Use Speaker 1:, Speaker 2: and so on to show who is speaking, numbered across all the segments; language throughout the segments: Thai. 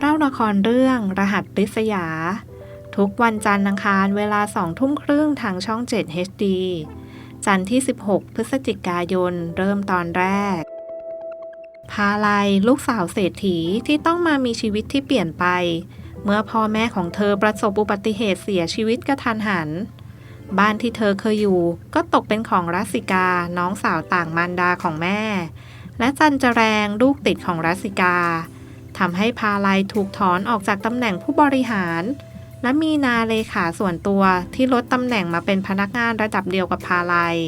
Speaker 1: เล่าละครเรื่องรหัสริษยา ทุกวันจันทร์อังคารเวลาสองทุ่มครึ่งทางช่อง 7 HD จันทร์ที่ 16 พฤศจิกายน เริ่มตอนแรก พาลัยลูกสาวเศรษฐีที่ต้องมามีชีวิตที่เปลี่ยนไป เมื่อพ่อแม่ของเธอประสบอุบัติเหตุเสียชีวิตกระทันหัน บ้านที่เธอเคยอยู่ ก็ตกเป็นของรัสิกาน้องสาวต่างมารดาของแม่ และจันจแรงลูกติดของรัสิกา ทำให้พาลัยถูกถอนออกจากตำแหน่งผู้บริหาร และมีนาเลขาส่วนตัวที่ลดตำแหน่งมาเป็นพนักงานระดับเดียวกับพาลัย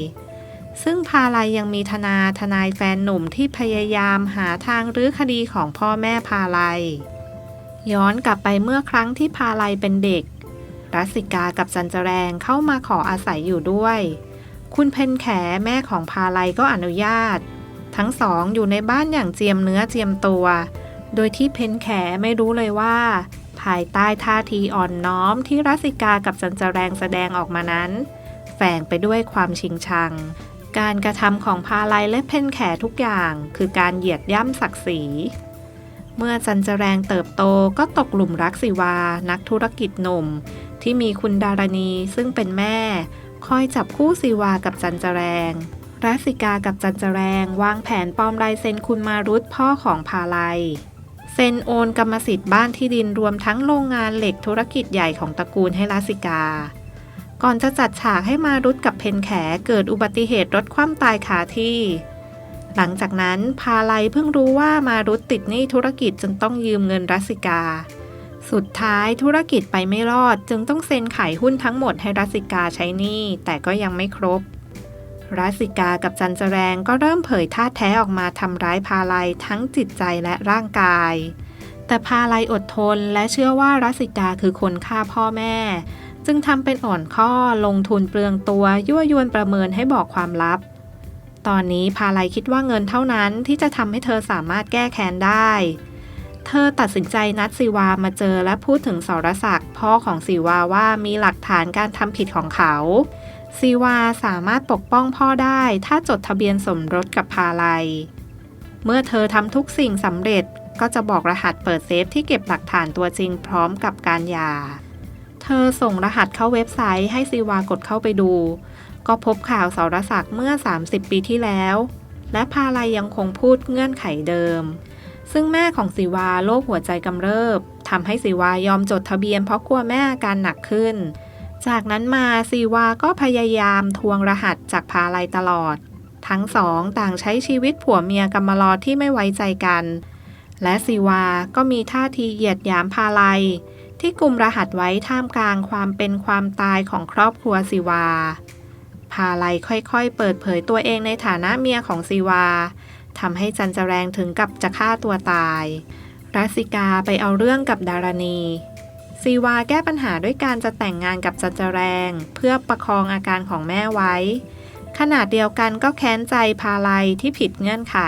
Speaker 1: ซึ่งพาลัยยังมีธนาทนายแฟนหนุ่มที่พยายามหาทางรื้อคดีของพ่อแม่พาลัย ย้อนกลับไปเมื่อครั้งที่พาลัยเป็นเด็ก รัสสิกากับจันจแรงเข้ามาขออาศัยอยู่ด้วย คุณเพนแขแม่ของพาลัยก็อนุญาต ทั้งสองอยู่ในบ้านอย่างเจียมเนื้อเจียมตัว โดยที่เพนแขไม่รู้เลยว่า ภายใต้ท่าทีอ่อนน้อมที่รัสิกากับจันจแรงแสดงออกมานั้น แฝงไปด้วยความชิงชัง การกระทำของพาลัยและเพนแขทุกอย่าง คือการเหยียดย่ำศักดิ์ศรีเมื่อจันจแรงเติบโตก็ตกหลุมรักสิวา นักธุรกิจหนุ่ม ที่มีคุณดารณีซึ่งเป็นแม่ คอยจับคู่สิวากับจันจแรงรัสสิกากับจันจแรง วางแผนปลอมลายเซ็นคุณมารุตพ่อของพาลัย เซ็นโอนกรรมสิทธิ์บ้านที่ดินรวมทั้งโรงงานเหล็กธุรกิจใหญ่ของตระกูลให้รัสิกา ก่อนจะจัดฉากให้มารุตกับเพนแขเกิดอุบัติเหตุรถคว่ำตายคาที่ หลังจากนั้นพาไลเพิ่งรู้ว่ามารุตติดหนี้ธุรกิจจนต้องยืมเงินรัสิกา สุดท้ายธุรกิจไปไม่รอดจึงต้องเซ็นขายหุ้นทั้งหมดให้รัสิกาใช้หนี้แต่ก็ยังไม่ครบ รัสิกากับจันจแรงก็เริ่มเผยท่าแท้ออกมาทำร้ายพาลัยทั้งจิตใจและร่างกาย แต่พาลัยอดทนและเชื่อว่ารัสสิกาคือคนฆ่าพ่อแม่ จึงทำเป็นอ่อนข้อลงทุนเปลืองตัวยั่วยวนประเมินให้บอกความลับ ตอนนี้พาลัยคิดว่าเงินเท่านั้นที่จะทำให้เธอสามารถแก้แค้นได้ เธอตัดสินใจนัดสิวามาเจอและพูดถึงสรศักดิ์พ่อของสิวาว่ามีหลักฐานการทำผิดของเขา สิวาสามารถปกป้องพ่อได้ถ้าจดทะเบียนสมรสกับพาลัย เมื่อเธอทำทุกสิ่งสำเร็จก็จะบอกรหัสเปิดเซฟที่เก็บหลักฐานตัวจริงพร้อมกับการยา เธอส่งรหัสเข้าเว็บไซต์ให้ซีวากดเข้าไปดู ก็พบข่าวสารศักดิ์เมื่อ 30 ปีที่แล้ว และพาลัยยังคงพูดเงื่อนไขเดิม ซึ่งแม่ของสิวาโรคหัวใจกำเริบทำให้สิวายอมจดทะเบียนเพราะกลัวแม่อาการหนักขึ้น จากนั้นมาซีวาก็พยายามทวงรหัสจากพาลัยตลอด ทั้งสองต่างใช้ชีวิตผัวเมียกำมลอที่ไม่ไว้ใจกัน และซีวาก็มีท่าทีเหยียดหยามพาลัย ที่กลุ่มรหัสไว้ท่ามกลางความเป็นความตายของครอบครัวซีวา พาลัยค่อยๆ เปิดเผยตัวเองในฐานะเมียของซีวาทำให้จันจแรงถึงกับจะฆ่าตัวตายรัสสิกาไปเอาเรื่องกับดารณี ซีวาแก้ปัญหาด้วยการจะแต่งงานกับจันจแรง เพื่อประคองอาการของแม่ไว้ขนาดเดียวกันก็แค้นใจพาลัยที่ผิดเงื่อนไข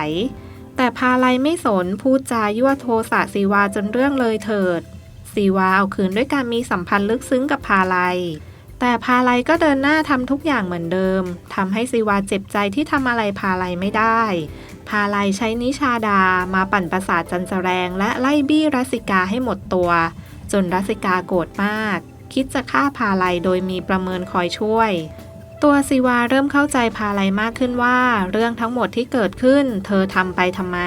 Speaker 1: แต่พาลัยไม่สนพูดจายั่วโทสะซีวาจนเรื่องเลยเถิดซีวาเอาคืนด้วยการมีสัมพันธ์ลึกซึ้งกับพาลัย แต่พาลัยก็เดินหน้าทำทุกอย่างเหมือนเดิมทำให้ซีวาเจ็บใจที่ทำอะไรพาลัยไม่ได้ พาลัยใช้นิชาดามาปั่นประสาทจันจแรงและไล่บี้รัสสิกาให้หมดตัว จนรัสิกาโกรธมาก คิดจะฆ่าพาลัยโดยมีประเมินคอยช่วย ตัวซีวาเริ่มเข้าใจพาลัยมากขึ้นว่า เรื่องทั้งหมดที่เกิดขึ้น เธอทำไปทำไม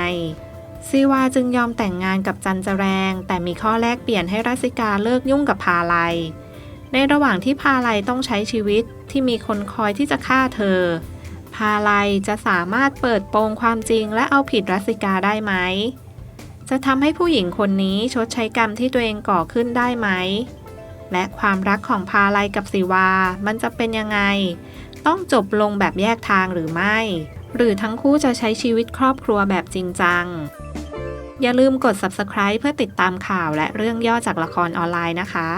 Speaker 1: ซีวาจึงยอมแต่งงานกับจันจแรง แต่มีข้อแลกเปลี่ยนให้รัสิกาเลิกยุ่งกับพาลัย ในระหว่างที่พาลัยต้องใช้ชีวิตที่มีคนคอยที่จะฆ่าเธอ พาลัยจะสามารถเปิดโปงความจริงและเอาผิดรัสิกาได้ไหม จะทำให้ผู้หญิงคนนี้ชดใช้กรรมที่ตัวเองก่อขึ้นได้ไหม และความรักของพาลัยกับสิวา มันจะเป็นยังไง ต้องจบลงแบบแยกทางหรือไม่ หรือทั้งคู่จะใช้ชีวิตครอบครัวแบบจริงจัง อย่าลืมกด subscribe เพื่อติดตามข่าวและเรื่องย่อจากละครออนไลน์นะคะ